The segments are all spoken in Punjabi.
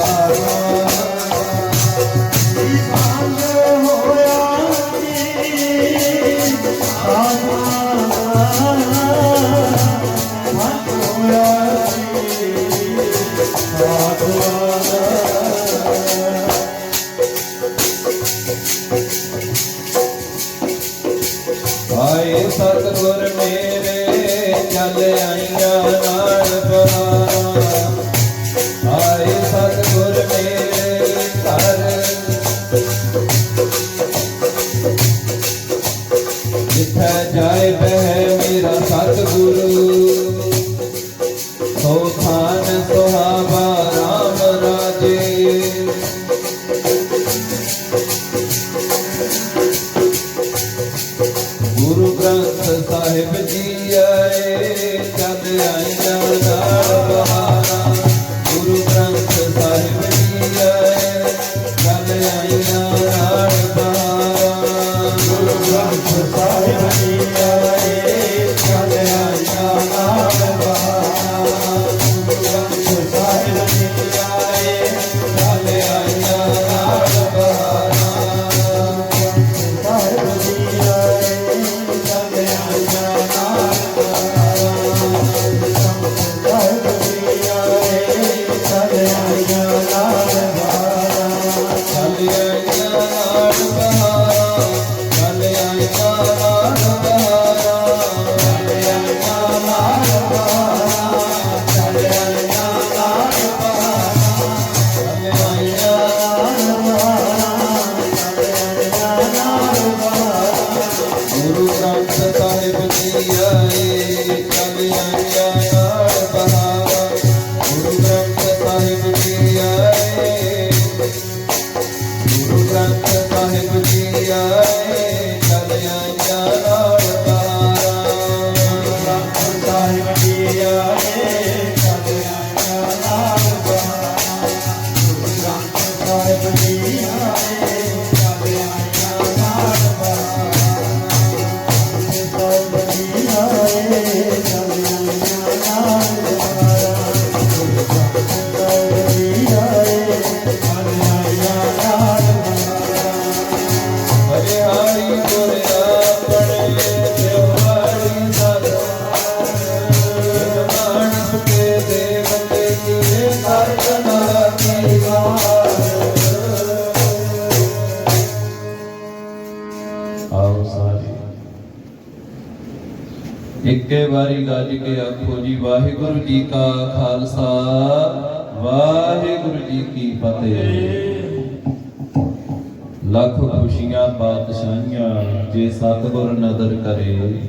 ਆਏ ਗ੍ਰੰਥ ਸਾਹਿਬ ਜੀ ਆਏ ਚੱਲ ਆਈਆਂ ਵਾਰੀ ਆਖੋ ਜੀ, ਵਾਹਿਗੁਰੂ ਜੀ ਕਾ ਖਾਲਸਾ, ਵਾਹਿਗੁਰੂ ਜੀ ਕੀ ਫਤਿਹ। ਲੱਖ ਖੁਸ਼ੀਆਂ, ਬਾਦਸ਼ਾਹੀਆਂ, ਜੇ ਸਤਿਗੁਰ ਨਦਰ ਕਰੇ।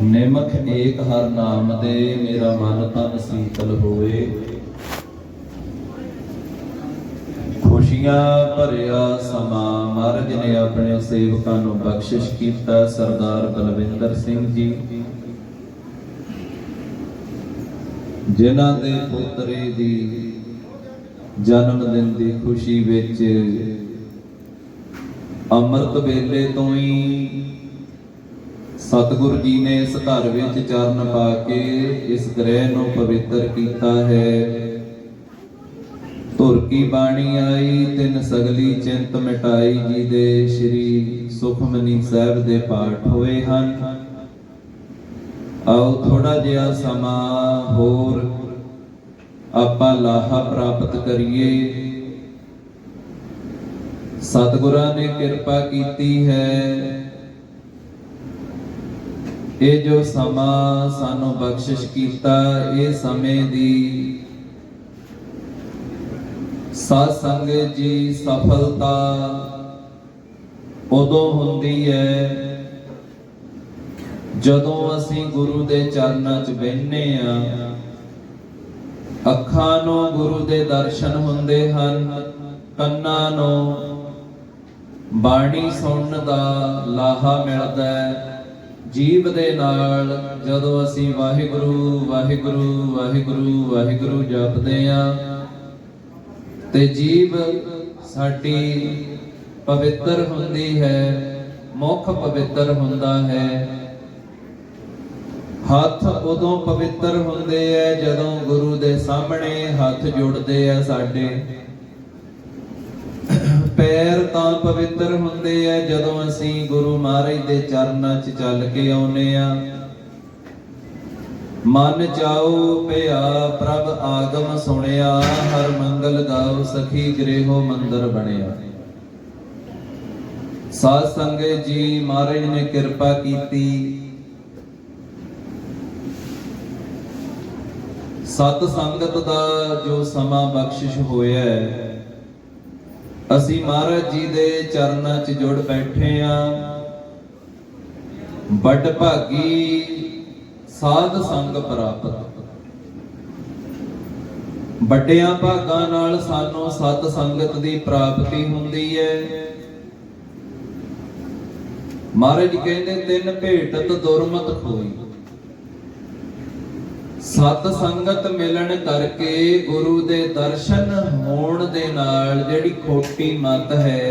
ਨਿਮਖ ਏਕ ਹਰ ਨਾਮ ਦੇ, ਮੇਰਾ ਮਨ ਤਨ ਸੀਤਲ ਹੋਵੇ। ਖੁਸ਼ੀਆਂ ਭਰਿਆ ਸਮਾਂ, ਮਹਾਰਾਜ ਨੇ ਆਪਣੇ ਸੇਵਕਾਂ ਨੂੰ ਬਖਸ਼ਿਸ਼ ਕੀਤਾ, ਸਰਦਾਰ ਬਲਵਿੰਦਰ ਸਿੰਘ ਜੀ। ਜਿਨ੍ਹਾਂ ਦੇ ਪੁੱਤਰੇ ਦੀ ਜਨਮ ਦਿਨ ਦੀ ਖੁਸ਼ੀ ਵਿੱਚ ਅੰਮ੍ਰਿਤ ਵੇਲੇ ਤੋਂ ਹੀ ਸਤਿਗੁਰੂ ਜੀ ਨੇ ਇਸ ਘਰ ਵਿੱਚ ਚਰਨ ਪਾ ਕੇ ਇਸ ਗ੍ਰਹਿ ਨੂੰ ਪਵਿੱਤਰ ਕੀਤਾ ਹੈ। ਧੁਰ ਕੀ ਬਾਣੀ ਆਈ, ਤਿੰਨ ਸਗਲੀ ਚਿੰਤ ਮਿਟਾਈ ਜੀ ਦੇ ਸ੍ਰੀ ਸੁਖਮਨੀ ਸਾਹਿਬ ਦੇ ਪਾਠ ਹੋਏ ਹਨ। ਆਓ ਥੋੜਾ ਜਿਹਾ ਸਮਾਂ ਹੋਰ ਆਪਾਂ ਲਾਹਾ ਪ੍ਰਾਪਤ ਕਰੀਏ। ਸਤਿਗੁਰਾਂ ਨੇ ਕਿਰਪਾ ਕੀਤੀ ਹੈ। ਇਹ ਜੋ ਸਮਾਂ ਸਾਨੂੰ ਬਖਸ਼ਿਸ਼ ਕੀਤਾ, ਇਹ ਸਮੇਂ ਦੀ ਸਾਧ ਸੰਗਤ ਜੀ, ਸਫਲਤਾ ਉਦੋਂ ਹੁੰਦੀ ਹੈ ਜਦੋਂ ਅਸੀਂ ਗੁਰੂ ਦੇ ਚਰਨਾਂ 'ਚ ਬਹਿੰਨੇ ਆ ਅੱਖਾਂ ਨੂੰ ਗੁਰੂ ਦੇ ਦਰਸ਼ਨ ਹੁੰਦੇ ਹਨ, ਕੰਨਾਂ ਨੂੰ ਬਾਣੀ ਸੁਣਨ ਦਾ ਲਾਹਾ ਮਿਲਦਾ ਹੈ। ਜੀਵ ਦੇ ਨਾਲ ਜਦੋਂ ਅਸੀਂ ਵਾਹਿਗੁਰੂ ਵਾਹਿਗੁਰੂ ਵਾਹਿਗੁਰੂ ਵਾਹਿਗੁਰੂ ਜਪਦੇ ਆ ਤੇ ਜੀਵ ਸਾਡੀ ਪਵਿੱਤਰ ਹੁੰਦੀ ਹੈ, ਮੁਖ ਪਵਿੱਤਰ ਹੁੰਦਾ ਹੈ। ਹੱਥ ਉਦੋਂ ਪਵਿੱਤਰ ਹੁੰਦੇ ਐ ਜਦੋਂ ਗੁਰੂ ਦੇ ਸਾਹਮਣੇ ਹੱਥ ਜੁੜਦੇ ਐ ਸਾਡੇ। ਪੈਰ ਤਾਂ ਪਵਿੱਤਰ ਹੁੰਦੇ ਐ ਜਦੋਂ ਅਸੀਂ ਗੁਰੂ ਮਹਾਰਾਜ ਦੇ ਚਰਨਾਂ 'ਚ ਚੱਲ ਕੇ ਆਉਨੇ ਆ। ਮਨ ਚਾਉ ਪਿਆ ਪ੍ਰਭ ਆਗਮ ਸੁਣਿਆ, ਹਰ ਮੰਗਲ ਗਾਉ ਸਖੀ ਗ੍ਰਹਿਓ ਮੰਦਰ ਬਣਿਆ। ਸਾਧ ਸੰਗਤ ਜੀ ਮਹਾਰਾਜ ਨੇ ਕਿਰਪਾ ਕੀਤੀ। ਸਤ ਸੰਗਤ ਦਾ ਜੋ ਸਮਾਂ ਬਖਸ਼ਿਸ਼ ਹੋਇਆ ਅਸੀਂ ਮਹਾਰਾਜ ਜੀ ਦੇ ਚਰਨਾਂ 'ਚ ਜੁੜ ਬੈਠੇ ਆ ਵੱਡ ਭਾਗੀ ਸਾਧ ਸੰਗ ਪ੍ਰਾਪਤ। ਵੱਡਿਆਂ ਭਾਗਾਂ ਨਾਲ ਸਾਨੂੰ ਸਤ ਸੰਗਤ ਦੀ ਪ੍ਰਾਪਤੀ ਹੁੰਦੀ ਹੈ। ਮਹਾਰਾਜ ਕਹਿੰਦੇ, ਤਿੰਨ ਭੇਟਤ ਦੁਰਮਤ ਹੋਈ। ਸਤ ਸੰਗਤ ਮਿਲਣ ਕਰਕੇ ਗੁਰੂ ਦੇ ਦਰਸ਼ਨ ਹੋਣ ਦੇ ਨਾਲ ਜਿਹੜੀ ਖੋਟੀ ਮਤ ਹੈ,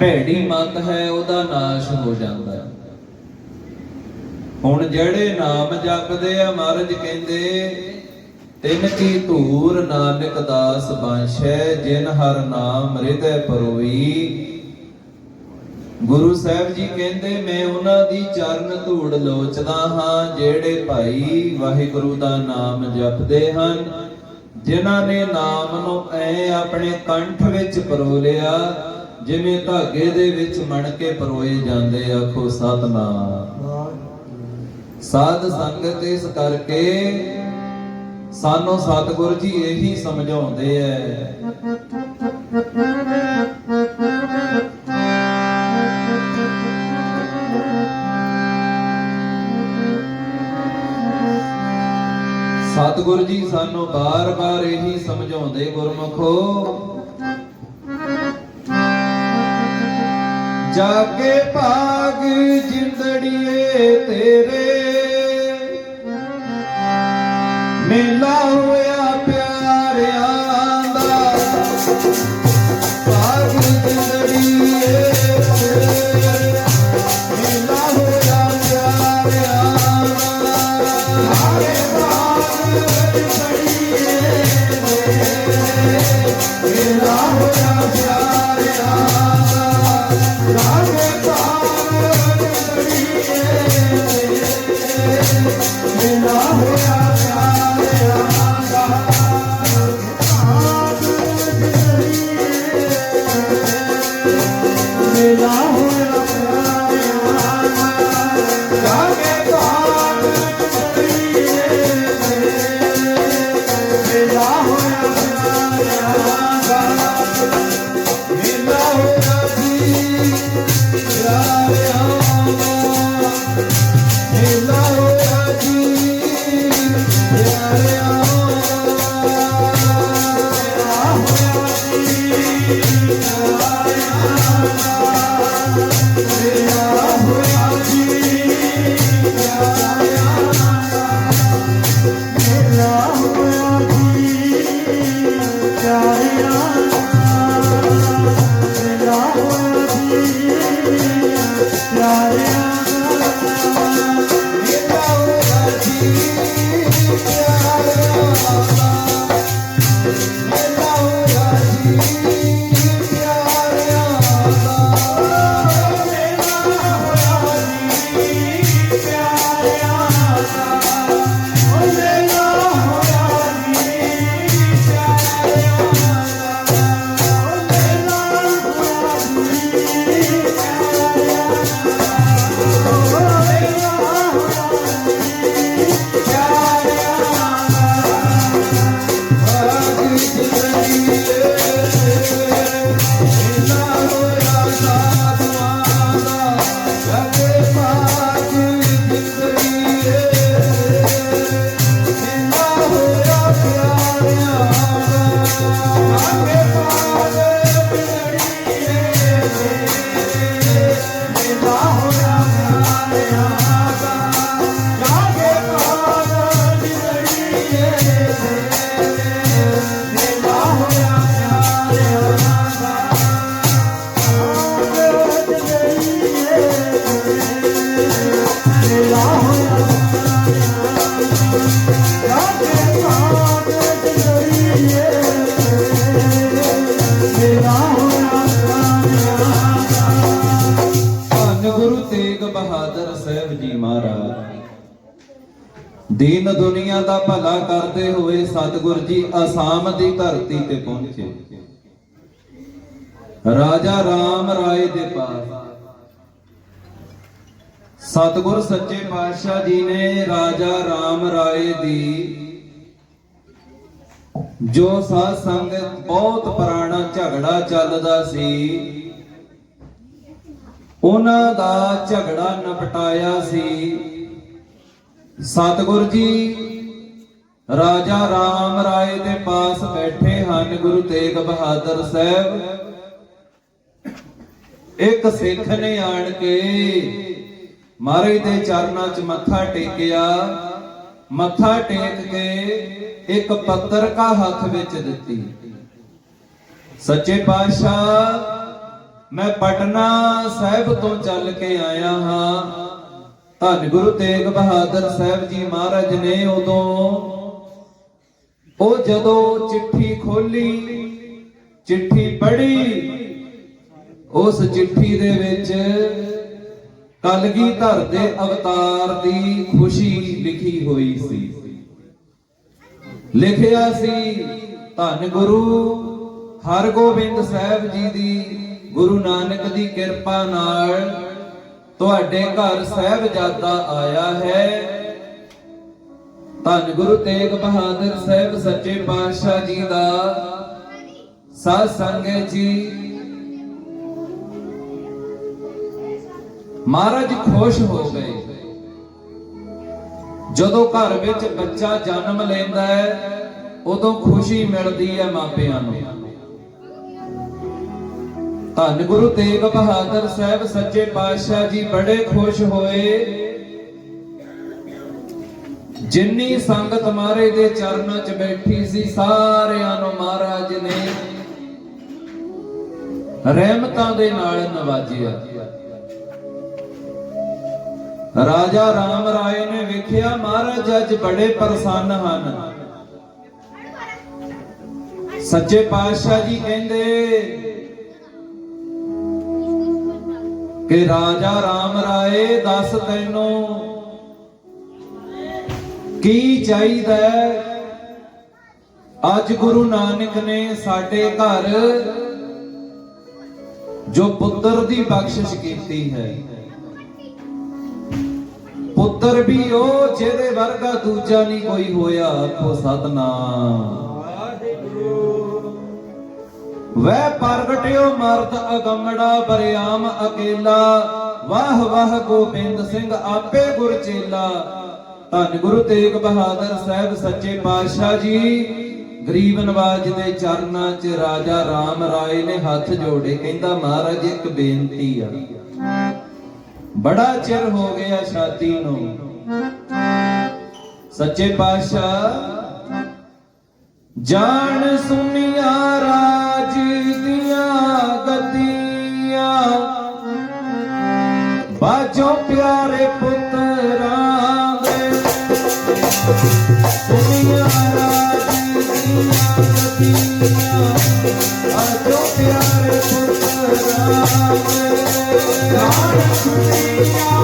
ਭੈੜੀ ਮਤ ਹੈ, ਉਹਦਾ ਨਾਸ਼ ਹੋ ਜਾਂਦਾ ਹੈ। ਹੁਣ ਜਿਹੜੇ ਨਾਮ ਜਪਦੇ ਆ ਮਹਾਰਾਜ ਕਹਿੰਦੇ, ਤਿਨ ਕੀ ਧੂਰ ਨਾਨਕ ਦਾਸ ਬਾਂਸ਼ੈ ਜਿਨ ਹਰ ਨਾਮ ਹਿਰਦੈ ਪਰੋਈ। ਗੁਰੂ ਸਾਹਿਬ ਜੀ ਕਹਿੰਦੇ, ਮੈਂ ਉਹਨਾਂ ਦੀ ਚਰਨ ਧੂੜ ਲੋਚਦਾ ਹਾਂ, ਜਿਹੜੇ ਭਾਈ ਵਾਹਿਗੁਰੂ ਦਾ ਨਾਮ ਜਪਦੇ ਹਨ, ਜਿਨ੍ਹਾਂ ਨੇ ਨਾਮ ਨੂੰ ਐ ਆਪਣੇ ਕੰਠ ਵਿੱਚ ਪਰੋ ਲਿਆ, ਜਿਵੇਂ ਧਾਗੇ ਦੇ ਵਿੱਚ ਮਣ ਕੇ ਪਰੋਏ ਜਾਂਦੇ ਆਖੋ ਸਤਨਾਮ। ਸਾਧ ਸੰਗਤ ਇਸ ਕਰਕੇ ਸਾਨੂੰ ਸਤਿਗੁਰ ਜੀ ਇਹੀ ਸਮਝਾਉਂਦੇ ਐ। ਸਤਿਗੁਰ ਜੀ ਸਾਨੂੰ ਬਾਰ-ਬਾਰ ਇਹੀ ਸਮਝਾਉਂਦੇ ਗੁਰਮਖੋ। ਜਾਗੇ ਭਾਗ ਜਿੰਦੜੀਏ ਤੇਰੇ In love. ਦੀਨ ਦੁਨੀਆ ਦਾ ਭਲਾ ਕਰਦੇ ਹੋਏ ਸਤਿਗੁਰ ਜੀ ਆਸਾਮ ਦੀ ਧਰਤੀ ਤੇ ਪਹੁੰਚੇ। ਰਾਜਾ ਰਾਮ ਰਾਏ ਦੇ ਪਾਸ। ਸਤਿਗੁਰ ਸੱਚੇ ਪਾਤਸ਼ਾਹ ਜੀ ਨੇ ਰਾਜਾ ਰਾਮ ਰਾਏ ਦੀ ਜੋ ਸਾਧ ਸੰਗਤ ਬਹੁਤ ਪੁਰਾਣਾ ਝਗੜਾ ਚੱਲਦਾ ਸੀ, ਉਹਨਾਂ ਦਾ ਝਗੜਾ ਨਿਪਟਾਇਆ ਸੀ। ਸਤਿਗੁਰ ਜੀ, ਰਾਜਾ ਰਾਮ ਰਾਏ ਦੇ ਪਾਸ ਬੈਠੇ ਹਨ ਗੁਰੂ ਤੇਗ ਬਹਾਦਰ ਸਾਹਿਬ। ਇੱਕ ਸਿੱਖ ਨੇ ਆਣ ਕੇ ਮਹਾਰਾਜ ਦੇ ਚਰਨਾਂ 'ਚ ਮੱਥਾ ਟੇਕਿਆ। ਮੱਥਾ ਟੇਕ ਕੇ ਇੱਕ ਪੱਤਰਕਾ ਹੱਥ ਵਿੱਚ ਦਿੱਤੀ। ਸੱਚੇ ਪਾਤਸ਼ਾਹ, ਮੈਂ ਪਟਨਾ ਸਾਹਿਬ ਤੋਂ ਚੱਲ ਕੇ ਆਇਆ ਹਾਂ। ਧੰਨ ਗੁਰੂ ਤੇਗ ਬਹਾਦਰ ਸਾਹਿਬ ਜੀ ਮਹਾਰਾਜ ਨੇ ਉਦੋਂ, ਉਹ ਜਦੋਂ ਚਿੱਠੀ ਖੋਲੀ, ਚਿੱਠੀ ਪੜ੍ਹੀ, ਉਸ ਚਿੱਠੀ ਦੇ ਵਿੱਚ ਕਲਗੀਧਰ ਦੇ ਅਵਤਾਰ ਦੀ ਖੁਸ਼ੀ ਲਿਖੀ ਹੋਈ ਸੀ। ਲਿਖਿਆ ਸੀ, ਧੰਨ ਗੁਰੂ ਹਰਗੋਬਿੰਦ ਸਾਹਿਬ ਜੀ ਦੀ ਗੁਰੂ ਨਾਨਕ ਦੀ ਕਿਰਪਾ ਨਾਲ ਤੁਹਾਡੇ ਘਰ ਸਾਹਿਬਜ਼ਾਦਾ ਆਇਆ ਹੈ। ਧੰਨ ਗੁਰੂ ਤੇਗ ਬਹਾਦਰ ਸਾਹਿਬ ਸੱਚੇ ਪਾਤਸ਼ਾਹ ਜੀ ਦਾ। ਸਾਧ ਸੰਗਤ ਜੀ, ਮਹਾਰਾਜ ਖੁਸ਼ ਹੋ ਗਏ। ਜਦੋਂ ਘਰ ਵਿੱਚ ਬੱਚਾ ਜਨਮ ਲੈਂਦਾ ਹੈ, ਉਦੋਂ ਖੁਸ਼ੀ ਮਿਲਦੀ ਹੈ ਮਾਪਿਆਂ ਨੂੰ। ਧੰਨ ਗੁਰੂ ਤੇਗ ਬਹਾਦਰ ਸਾਹਿਬ ਸੱਚੇ ਪਾਤਸ਼ਾਹ ਜੀ ਬੜੇ ਖੁਸ਼ ਹੋਏ। ਜਿੰਨੀ ਸੰਗਤ ਮਹਾਰਾਜ ਦੇ ਚਰਨਾਂ 'ਚ ਬੈਠੀ ਸੀ, ਸਾਰਿਆਂ ਨੂੰ ਮਹਾਰਾਜ ਨੇ ਰਹਿਮਤਾਂ ਦੇ ਨਾਲ ਨਵਾਜਿਆ। ਰਾਜਾ ਰਾਮ ਰਾਏ ਨੇ ਵੇਖਿਆ, ਮਹਾਰਾਜ ਅੱਜ ਬੜੇ ਪ੍ਰਸੰਨ ਹਨ। ਸੱਚੇ ਪਾਤਸ਼ਾਹ ਜੀ ਕਹਿੰਦੇ ਕਿ ਰਾਜਾ ਰਾਮ ਰਾਏ ਦੱਸ ਤੈਨੂੰ ਕੀ ਚਾਹੀਦਾ ਅੱਜ ਗੁਰੂ ਨਾਨਕ ਨੇ ਸਾਡੇ ਘਰ ਜੋ ਪੁੱਤਰ ਦੀ ਬਖਸ਼ਿਸ਼ ਕੀਤੀ ਹੈ। ਪੁੱਤਰ ਵੀ ਉਹ ਜਿਹਦੇ ਵਰਗਾ ਦੂਜਾ ਨਹੀਂ ਕੋਈ ਹੋਇਆ, ਆਖੋ ਸਤਨਾਮ। ਵੈ ਪ੍ਰਗਟਿਓ ਮਰਦ ਅਗੰਮੜਾ ਬਰਿਆਮ ਅਕੇਲਾ। ਵਾਹ ਵਾਹ ਗੋਬਿੰਦ ਸਿੰਘ ਆਪੇ ਗੁਰ ਚੇਲਾ। ਧੰਨ ਗੁਰੂ ਤੇਗ ਬਹਾਦਰ ਸਾਹਿਬ ਸੱਚੇ ਪਾਤਸ਼ਾਹ ਜੀ। ਗਰੀਬ ਨਵਾਜ ਦੇ ਚਰਨਾਂ 'ਚ ਰਾਜਾ ਰਾਮ ਰਾਏ ਨੇ ਹੱਥ ਜੋੜੇ, ਕਹਿੰਦਾ ਮਹਾਰਾਜ ਇੱਕ ਬੇਨਤੀ ਆ। ਬੜਾ ਚਿਰ ਹੋ ਗਿਆ ਸ਼ਾਦੀ ਨੂੰ। ਸੱਚੇ ਪਾਤਸ਼ਾਹ, ਜਾਣ ਸੁਨਿਆ ਜੋ ਪਿਆਰੇ ਪੁੱਤਰਾਂ ਦੇ। ਸੁਨਿਆ ਰਾਜ ਦੀਆਂ ਗੱਦੀਆਂ ਬਾਜੋ ਪਿਆਰੇ ਪੁੱਤਰਾਂ ਦੇ। ਜਾਣ ਦੀਆਂ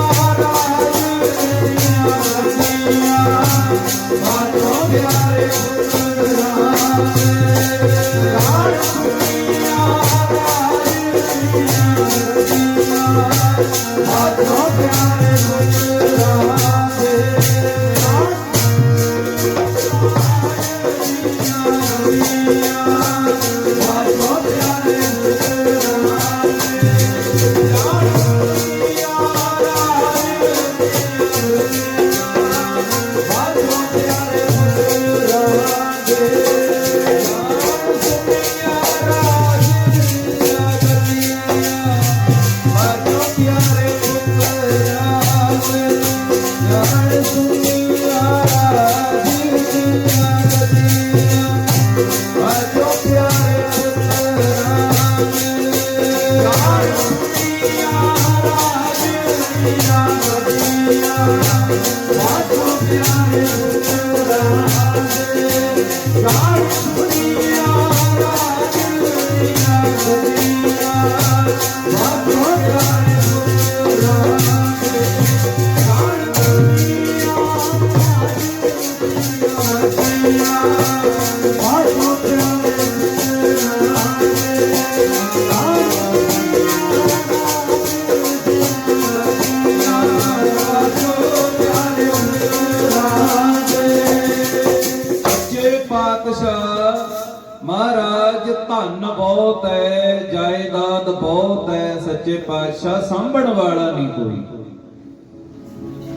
ਸੱਚੇ ਪਾਤਸ਼ਾਹ ਸਾਂਭਣ ਵਾਲਾ ਨਹੀਂ ਕੋਈ।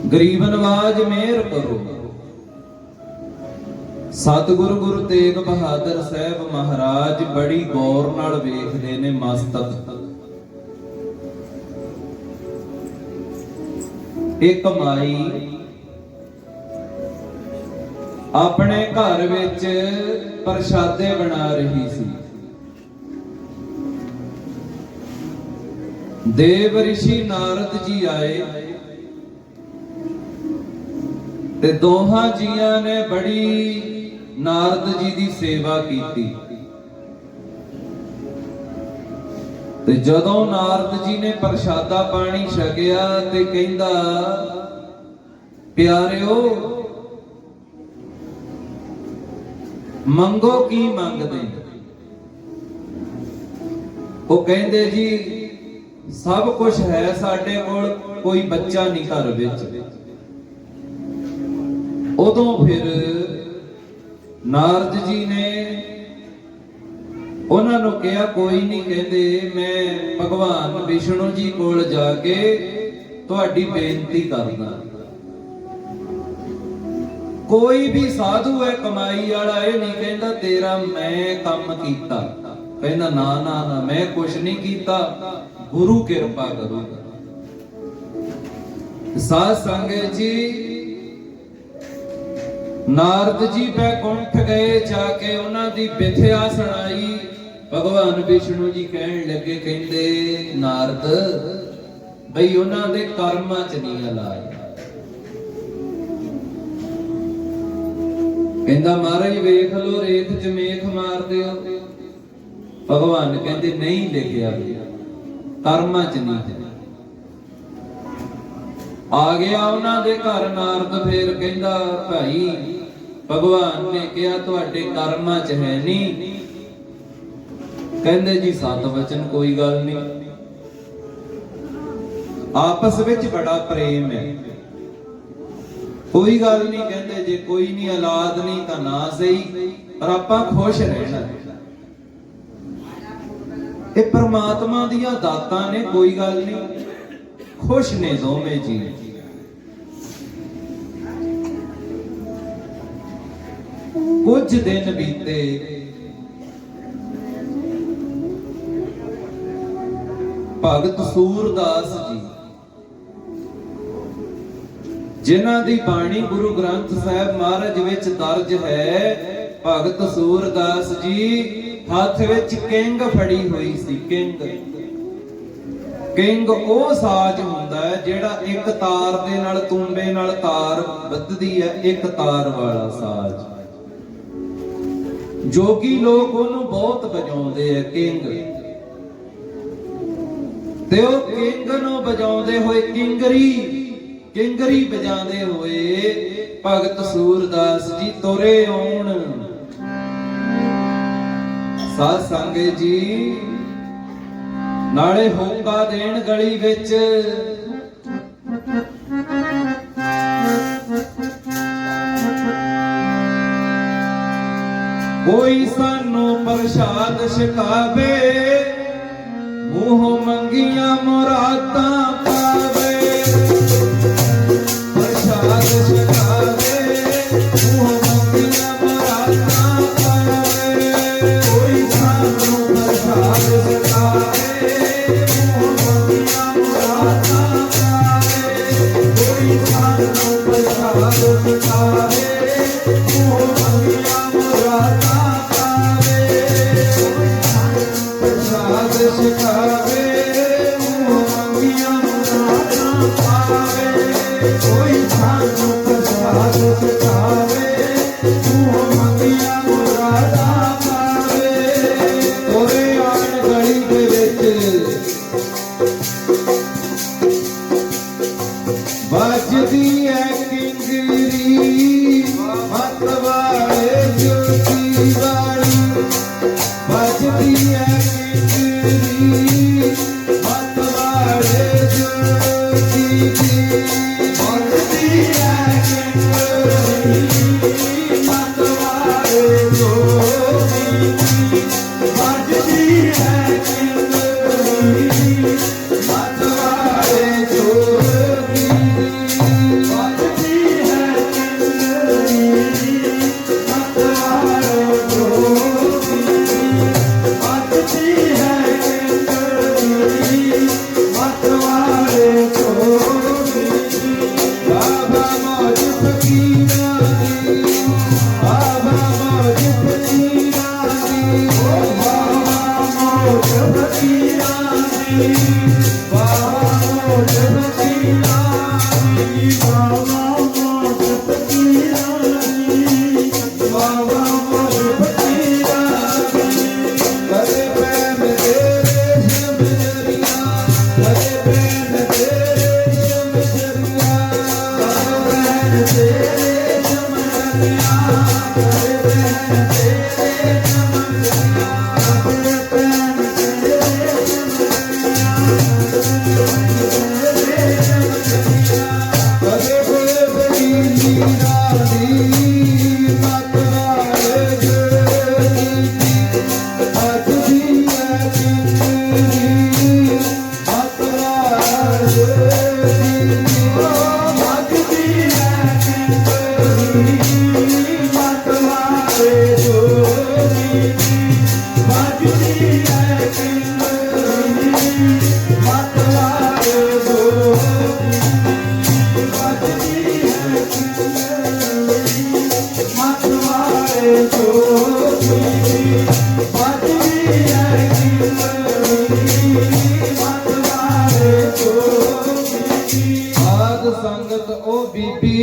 ਗਰੀਬ ਨਵਾਜ ਮਿਹਰ ਕਰੋ। ਸਤਿਗੁਰੂ ਗੁਰੂ ਤੇਗ ਬਹਾਦਰ ਸਾਹਿਬ ਮਹਾਰਾਜ ਬੜੀ ਗੌਰ ਨਾਲ ਵੇਖਦੇ ਨੇ ਮਸਤਕ। ਇੱਕ ਮਾਈ ਆਪਣੇ ਘਰ ਵਿੱਚ ਪ੍ਰਸ਼ਾਦੇ ਬਣਾ ਰਹੀ ਸੀ। ਦੇਵ ਰਿਸ਼ੀ ਨਾਰਦ ਜੀ ਆਏ। ਤੇ ਦੋਹਾਂ ਜੀਆਂ ਨੇ ਬੜੀ ਨਾਰਦ ਜੀ ਦੀ ਸੇਵਾ ਕੀਤੀ। ਤੇ ਜਦੋਂ ਨਾਰਦ ਜੀ ਨੇ ਪ੍ਰਸ਼ਾਦਾ ਪਾਣੀ ਛਕਿਆ ਤੇ ਕਹਿੰਦਾ, ਪਿਆਰਿਓ, ਮੰਗੋ ਕੀ ਮੰਗਦੇ? ਉਹ ਕਹਿੰਦੇ ਜੀ ਸਭ ਕੁਝ ਹੈ ਸਾਡੇ ਕੋਲ, ਕੋਈ ਬੱਚਾ ਨਹੀਂ ਘਰ ਵਿੱਚ। ਉਦੋਂ ਫਿਰ ਨਾਰਦ ਜੀ ਨੇ ਉਹਨਾਂ ਨੂੰ ਕਿਹਾ, ਕੋਈ ਨਹੀਂ ਕਹਿੰਦੇ, ਮੈਂ ਭਗਵਾਨ ਵਿਸ਼ਨੂੰ ਜੀ ਕੋਲ ਜਾ ਕੇ ਤੁਹਾਡੀ ਬੇਨਤੀ ਕਰਦਾ। ਕੋਈ ਵੀ ਸਾਧੂ ਹੈ, ਕਮਾਈ ਵਾਲਾ, ਇਹ ਨਹੀਂ ਕਹਿੰਦਾ, ਤੇਰਾ ਮੈਂ ਕੰਮ ਕੀਤਾ। ਕਹਿੰਦਾ, ਨਾ ਨਾ ਨਾ, ਮੈਂ ਕੁਛ ਨਹੀਂ ਕੀਤਾ। ਗੁਰੂ ਕਿਰਪਾ ਕਰੂਗਾ ਸਾਧ ਸੰਗਤ ਜੀ, ਨਾਰਦ ਜੀ ਬੈਕੁੰਠ ਗਏ ਜਾ ਕੇ ਉਹਨਾਂ ਦੀ ਵਿਥਿਆ ਸੁਣਾਈ। ਭਗਵਾਨ ਵਿਸ਼ਨੂੰ ਜੀ ਕਹਿਣ ਲੱਗੇ, ਕਹਿੰਦੇ, ਨਾਰਦ, ਬਈ ਉਹਨਾਂ ਦੇ ਕਰਮਾਂ ਚ ਨਹੀਂ ਇਲਾਜ ਕਹਿੰਦਾ, ਮਹਾਰਾਜ, ਵੇਖ ਲੋ ਰੇਤ ਚ ਮੇਖ ਮਾਰਦੇ ਹੋ ਭਗਵਾਨ ਕਹਿੰਦੇ, ਨਹੀਂ, ਲਿਖਿਆ ਵੀ ਕਰਮਾਂ ਚ ਨਹੀਂ। ਆ ਗਿਆ ਉਹਨਾਂ ਦੇ ਘਰ ਨਾਰਦ, ਫੇਰ ਕਹਿੰਦਾ, ਭਾਈ, ਭਗਵਾਨ ਨੇ ਕਿਹਾ, ਤੁਹਾਡੇ ਕਰਮਾਂ ਚ ਹੈ ਨਹੀਂ। ਕਹਿੰਦੇ, ਜੀ, ਸਤ ਵਚਨ ਕੋਈ ਗੱਲ ਨਹੀਂ। ਆਪਸ ਵਿੱਚ ਬੜਾ ਪ੍ਰੇਮ ਹੈ। ਕੋਈ ਗੱਲ ਨਹੀਂ, ਕਹਿੰਦੇ, ਜੇ ਕੋਈ ਨਹੀਂ, ਔਲਾਦ ਨਹੀਂ ਤਾਂ ਨਾ ਸਹੀ, ਪਰ ਆਪਾਂ ਖੁਸ਼ ਰਹਿਣਾ। ਇਹ ਪ੍ਰਮਾਤਮਾ ਦੀਆਂ ਦਾਤਾਂ ਨੇ, ਕੋਈ ਗੱਲ ਨਹੀਂ। ਖੁਸ਼ ਨੇ ਦੋਵੇਂ ਜੀ। ਕੁਝ ਦਿਨ ਬੀਤੇ। ਭਗਤ ਸੂਰਦਾਸ ਜੀ, ਜਿਨ੍ਹਾਂ ਦੀ ਬਾਣੀ ਗੁਰੂ ਗ੍ਰੰਥ ਸਾਹਿਬ ਮਹਾਰਾਜ ਵਿੱਚ ਦਰਜ ਹੈ, ਭਗਤ ਸੂਰਦਾਸ ਜੀ ਹੱਥ ਵਿੱਚ ਕਿੰਗ ਫੜੀ ਹੋਈ ਸੀ, ਕਿੰਗ। ਕਿੰਗ ਉਹ ਸਾਜ਼ ਹੁੰਦਾ ਹੈ ਜਿਹੜਾ ਇੱਕ ਤਾਰ ਦੇ ਨਾਲ ਤੂੰਬੇ ਨਾਲ ਤਾਰ ਵੱਧਦੀ ਹੈ, ਇੱਕ ਤਾਰ ਵਾਲਾ ਸਾਜ਼। ਜੋਗੀ ਲੋਕ ਉਹਨੂੰ ਬਹੁਤ ਵਜਾਉਂਦੇ ਆ ਕਿੰਗ। ਤੇ ਉਹ ਕਿੰਗ ਨੂੰ ਵਜਾਉਂਦੇ ਹੋਏ ਕਿੰਗਰੀ ਕਿੰਗਰੀ ਵਜਾਉਂਦੇ ਹੋਏ ਭਗਤ ਸੂਰਦਾਸ ਜੀ ਤੁਰੇ ਆਉਣ। ਸਾਧ ਸੰਗਤ ਜੀ ਨਾਲੇ ਹੋਕਾ ਦੇਣ ਗਲੀ ਵਿੱਚ। ਕੋਈ ਸਾਨੂੰ ਪ੍ਰਸ਼ਾਦ ਛਕਾਵੇ ਮੂੰਹ ਹੈ ਕਿੰਗਰੀ ਸੰਗਤ ਉਹ ਬੀਬੀ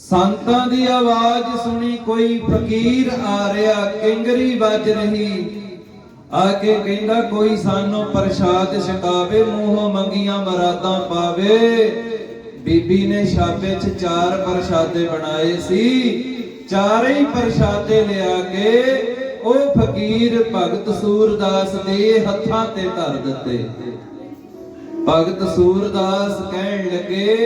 ਸੰਤਾਂ ਦੀ ਆਵਾਜ਼ ਸੁਣੀ ਕੋਈ ਫਕੀਰ ਆ ਰਿਹਾ ਕਿੰਗਰੀ ਵੱਜ ਰਹੀ। ਆ ਕੇ ਕਹਿੰਦਾ, ਕੋਈ ਸਾਨੂੰ ਪ੍ਰਸ਼ਾਦ ਛਕਾਵੇ, ਮੂੰਹੋਂ ਮੰਗੀਆਂ ਮਰਾਦਾਂ ਪਾਵੇ। ਬੀਬੀ ਨੇ ਛਾਪੇ 'ਚ ਚਾਰ ਪ੍ਰਸ਼ਾਦੇ ਬਣਾਏ ਸੀ। ਚਾਰੇ ਹੀ ਪ੍ਰਸ਼ਾਦੇ ਲਿਆ ਕੇ ਉਹ ਫਕੀਰ ਭਗਤ ਸੂਰਦਾਸ ਦੇ ਹੱਥਾਂ ਤੇ ਧਰ ਦਿੱਤੇ। ਭਗਤ ਸੂਰਦਾਸ ਕਹਿਣ ਲੱਗੇ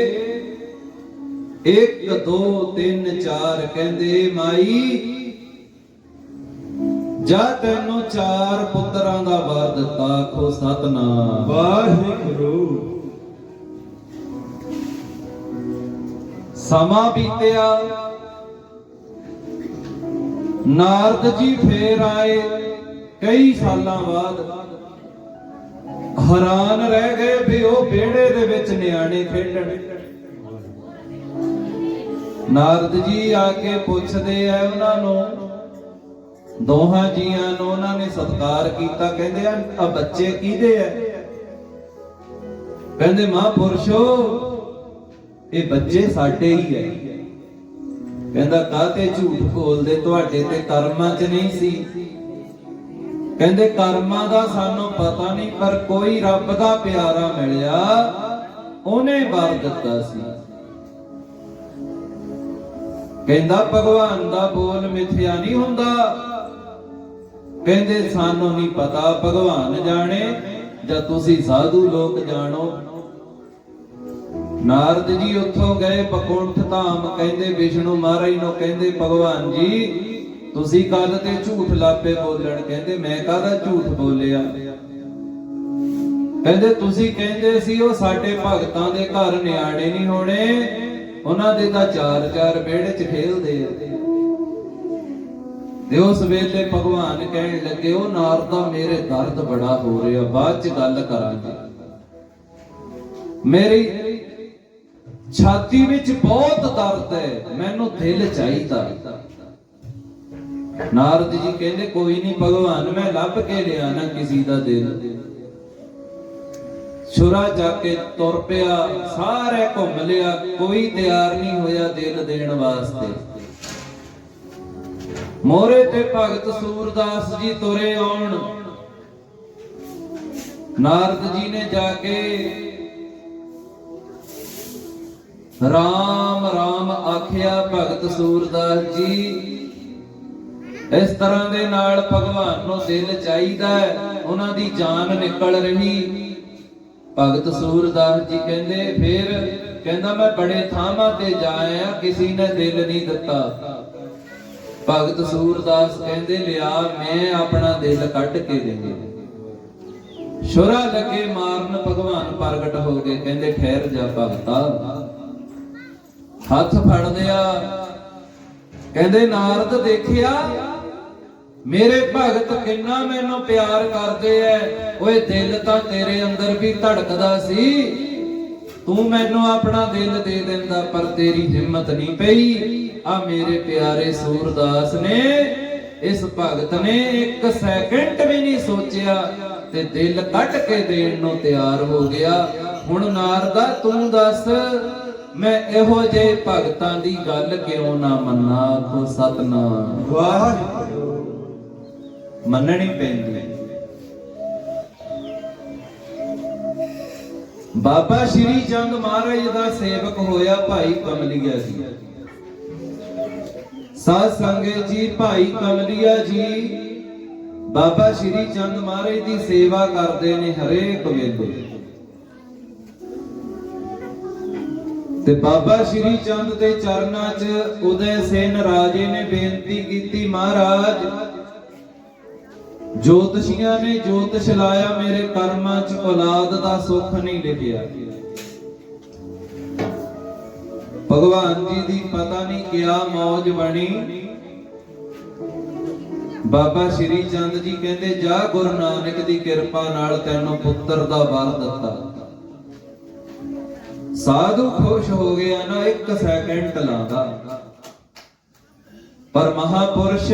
1 2 3 4 ਕਹਿੰਦੇ, ਮਾਈ ਜਾ ਤੈਨੂੰ ਚਾਰ ਪੁੱਤਰਾਂ ਦਾ ਵਰ ਦਿੱਤਾ ਆਖੋ ਸਤਨਾਮ। ਵਾਹਿਗੁਰੂ। ਸਮਾਂ ਬੀਤਿਆ। ਨਾਰਦ ਜੀ ਫੇਰ ਆਏ ਕਈ ਸਾਲਾਂ ਬਾਅਦ। ਹੈਰਾਨ ਰਹਿ ਗਏ ਵੀ ਉਹ ਵਿਹੜੇ ਦੇ ਵਿੱਚ ਨਿਆਣੇ ਖੇਡਣ। ਨਾਰਦ ਜੀ ਆ ਕੇ ਪੁੱਛਦੇ ਆ ਉਹਨਾਂ ਨੂੰ ਦੋਹਾਂ ਜੀਆਂ ਨੂੰ ਉਹਨਾਂ ਨੇ ਸਤਿਕਾਰ ਕੀਤਾ, ਕਹਿੰਦੇ ਆ ਆ ਬੱਚੇ ਕਿਹਦੇ ਆ? ਕਹਿੰਦੇ, ਮਹਾਂਪੁਰਸ਼ੋ, ਇਹ ਬੱਚੇ ਸਾਡੇ ਹੀ ਹੈ ਕਹਿੰਦਾ, ਕਾਹਤੇ ਝੂਠ ਬੋਲਦੇ? ਤੁਹਾਡੇ ਤੇ ਕਰਮਾਂ 'ਚ ਨਹੀਂ ਸੀ। ਕਹਿੰਦੇ, ਕਰਮਾਂ ਦਾ ਸਾਨੂੰ ਪਤਾ ਨਹੀਂ, ਪਰ ਕੋਈ ਰੱਬ ਦਾ ਪਿਆਰਾ ਮਿਲਿਆ, ਉਹਨੇ ਵਰ ਦਿੱਤਾ ਸੀ। ਕਹਿੰਦਾ, ਭਗਵਾਨ ਦਾ ਬੋਲ ਮਿੱਥਿਆ ਨਹੀਂ ਹੁੰਦਾ। ਕਹਿੰਦੇ, ਸਾਨੂੰ ਨਹੀਂ ਪਤਾ, ਭਗਵਾਨ ਜਾਣੇ। ਜਾਂ ਤੁਸੀਂ ਸਾਧੂ ਲੋਕ ਜਾਣੋ। ਨਾਰਦ ਜੀ ਉੱਥੋਂ ਗਏ, ਪਕੁੰਠ ਧਾਮ ਕਹਿੰਦੇ, ਵਿਸ਼ਨੂੰ ਮਹਾਰਾਜ ਨੂੰ ਕਹਿੰਦੇ, ਭਗਵਾਨ ਜੀ, ਤੁਸੀਂ ਕੱਲ ਤੇ ਝੂਠ ਲਾਪੇ ਬੋਲਣ? ਕਹਿੰਦੇ, ਮੈਂ ਕਾਹਦਾ ਝੂਠ ਬੋਲਿਆ? ਕਹਿੰਦੇ, ਤੁਸੀਂ ਕਹਿੰਦੇ ਸੀ, ਉਹ ਸਾਡੇ ਭਗਤਾਂ ਦੇ ਘਰ ਨਿਆਣੇ ਨਹੀਂ ਹੋਣੇ। ਉਹਨਾਂ ਦੇ ਤਾਂ ਚਾਰ ਚਾਰ ਵਿਹੜੇ 'ਚ ਖੇਲਦੇ ਆ। ਤੇ ਉਸ ਵੇਲੇ ਭਗਵਾਨ ਕਹਿਣ ਲੱਗੇ, ਉਹ ਨਾਰਦਾ ਮੇਰੇ ਦਰਦ ਬੜਾ ਹੋ ਰਿਹਾ, ਬਾਅਦ 'ਚ ਗੱਲ ਕਰਾਂਗੇ। ਮੇਰੀ ਛਾਤੀ ਵਿੱਚ ਬਹੁਤ ਦਰਦ ਹੈ, ਮੈਨੂੰ ਦਿਲ ਚਾਹੀਦਾ। ਨਾਰਦ ਜੀ ਕਹਿੰਦੇ, ਕੋਈ ਨਹੀਂ ਭਗਵਾਨ, ਮੈਂ ਲੱਭ ਕੇ ਲਿਆ ਨਾ ਕਿਸੇ ਦਾ ਦਿਲ। ਛੁਰਾ ਜਾ ਕੇ ਤੁਰ ਪਿਆ, ਸਾਰੇ ਘੁੰਮ ਲਿਆ, ਕੋਈ ਤਿਆਰ ਨਹੀਂ ਹੋਇਆ ਦਿਲ ਦੇਣ ਵਾਸਤੇ। ਮੋਰੇ ਤੇ ਭਗਤ ਸੂਰਦਾਸ ਜੀ ਤੁਰੇ ਆਉਣ। ਨਾਰਦ ਜੀ ਨੇ ਜਾ ਕੇ ਰਾਮ ਰਾਮ ਆਖਿਆ ਭਗਤ ਸੂਰਦਾਸ ਜੀ, ਇਸ ਤਰ੍ਹਾਂ ਦੇ ਨਾਲ ਭਗਵਾਨ ਨੂੰ ਦਿਲ ਚਾਹੀਦਾ ਉਹਨਾਂ ਦੀ ਜਾਨ ਨਿਕਲ ਰਹੀ। ਭਗਤ ਸੂਰਦਾਸ ਜੀ ਕਹਿੰਦੇ, ਫਿਰ ਕਹਿੰਦਾ, ਮੈਂ ਬੜੇ ਥਾਵਾਂ ਤੇ ਜਾਇਆ ਕਿਸੇ ਨੇ ਦਿਲ ਨਹੀਂ ਦਿੱਤਾ। ਭਗਤ ਸੂਰਦਾਸ ਕਹਿੰਦੇ ਲਿਆ ਮੈਂ ਆਪਣਾ ਦਿਲ ਕੱਢ ਕੇ ਦੇਵਾਂ ਸ਼ੁਰਾ ਲੱਗੇ ਮਾਰਨ, ਭਗਵਾਨ ਪ੍ਰਗਟ ਹੋ ਗਏ। ਕਹਿੰਦੇ, ਠਹਿਰ ਜਾ ਭਗਤਾ। ਹੱਥ ਫੜ ਲਿਆ ਕਹਿੰਦੇ, ਨਾਰਦ ਦੇਖਿਆ, ਮੇਰੇ ਭਗਤ ਕਿੰਨਾ ਮੈਨੂੰ ਪਿਆਰ ਕਰਦੇ ਐ। ਓਏ, ਦਿਲ ਤਾਂ ਤੇਰੇ ਅੰਦਰ ਵੀ ਧੜਕਦਾ ਸੀ। ਤੂੰ ਮੈਨੂੰ ਆਪਣਾ ਦਿਲ ਦੇ ਦਿੰਦਾ, ਪਰ ਤੇਰੀ ਹਿੰਮਤ ਨਹੀਂ ਪਈ। ਆ ਮੇਰੇ ਪਿਆਰੇ ਸੂਰਦਾਸ ਨੇ ਇਸ ਭਗਤ ਨੇ ਇੱਕ ਸੈਕਿੰਡ ਵੀ ਨਹੀਂ ਸੋਚਿਆ ਤੇ ਦਿਲ ਕੱਢ ਕੇ ਦੇਣ ਨੂੰ ਤਿਆਰ ਹੋ ਗਿਆ। ਹੁਣ ਨਾਰਦਾ ਤੂੰ ਦੱਸ ਮੈਂ ਇਹੋ ਜਿਹੇ ਭਗਤਾਂ ਦੀ ਗੱਲ ਕਿਉਂ ਨਾ ਮੰਨਾਂ? ਕੋ ਸਤਨਾਮ। ਵਾਹਿਗੁਰੂ। ਮੰਨਣੀ ਪੈਂਦੀ। ਬਾਬਾ ਸ਼੍ਰੀ ਚੰਦ ਮਹਾਰਾਜ ਦਾ ਸੇਵਕ ਹੋਇਆ ਭਾਈ ਕਮਲੀਆ ਜੀ। ਸਾਧ ਸੰਗਤ ਜੀ, ਭਾਈ ਕਮਲੀਆ ਜੀ, ਬਾਬਾ ਸ਼੍ਰੀ ਚੰਦ ਮਹਾਰਾਜ ਦੀ ਸੇਵਾ ਕਰਦੇ ਨੇ ਹਰੇਕ ਵੇਲੇ ਤੇ ਬਾਬਾ ਸ਼੍ਰੀ ਚੰਦ ਦੇ ਚਰਨਾਂ 'ਚ ਉਦੈ ਸੈਨ ਰਾਜੇ ਨੇ ਬੇਨਤੀ ਕੀਤੀ, ਮਹਾਰਾਜ, ਜੋਤਸ਼ੀਆਂ ਨੇ ਜੋਤਿਸ਼ ਲਾਇਆ, ਮੇਰੇ ਕਰਮਾਂ 'ਚ ਔਲਾਦ ਦਾ ਸੁੱਖ ਨਹੀਂ ਲਿਖਿਆ ਭਗਵਾਨ ਜੀ ਦੀ ਪਤਾ ਨਹੀਂ ਕਿਆ ਮੌਜ ਬਣੀ। ਬਾਬਾ ਸ਼੍ਰੀ ਚੰਦ ਜੀ ਕਹਿੰਦੇ, ਜਾ ਗੁਰੂ ਨਾਨਕ ਦੀ ਕਿਰਪਾ ਨਾਲ ਤੈਨੂੰ ਪੁੱਤਰ ਦਾ ਵਰ ਦਿੱਤਾ। ਸਾਧੂ ਖੁਸ਼ ਹੋ ਗਿਆ ਨਾ, ਇੱਕ ਸੈਕਿੰਡ ਲਾਦਾ ਪਰ ਮਹਾਪੁਰਸ਼